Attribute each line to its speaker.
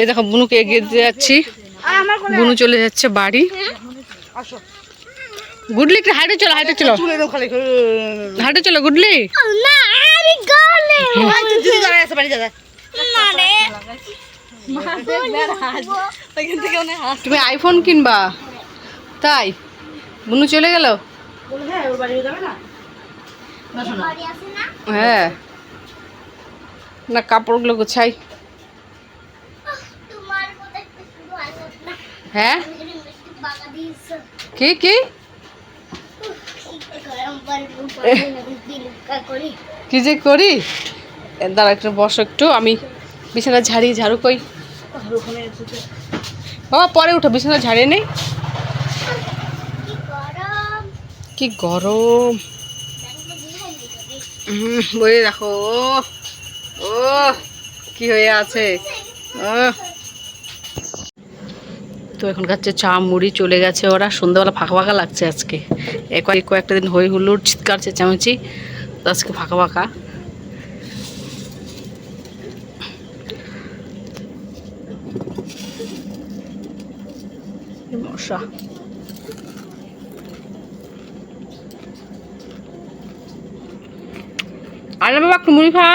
Speaker 1: এই দেখো, বুনুকে এগিয়ে যাচ্ছি। বুনু চলে যাচ্ছে বাড়ি। গুডলি, একটু হাইটে চলো হাইটে চলো। হাইটে চলো, গুডলি। তুমি আইফোন কিনবা? তাই? বুনু চলে গেল?
Speaker 2: হ্যাঁ। না,
Speaker 1: কাপড়গুলো গোছাই। হ্যাঁ? কি কি?
Speaker 3: কা
Speaker 1: যে করি? দাঁড়া একটু বসো একটু, আমি বিছানা ঝাড়ি, ঝাড়ু কই বাবা পরে উঠো, বিছানা ঝাড়িয়ে নেই?
Speaker 3: কি গরম।
Speaker 1: বই দেখো ও, কি হয়ে আছে? ও তো এখন খাচ্ছে চা মুড়ি চলে গেছে, ওরা সন্ধ্যাবেলা ফাঁকা ফাঁকা লাগছে আজকে। এ কয়েক কয়েকটা দিন হই হুল্লোড়, চিৎকার, চেঁচামেচি, তো আজকে ফাঁকা ফাঁকা। আরে বাবা মুড়ি খা।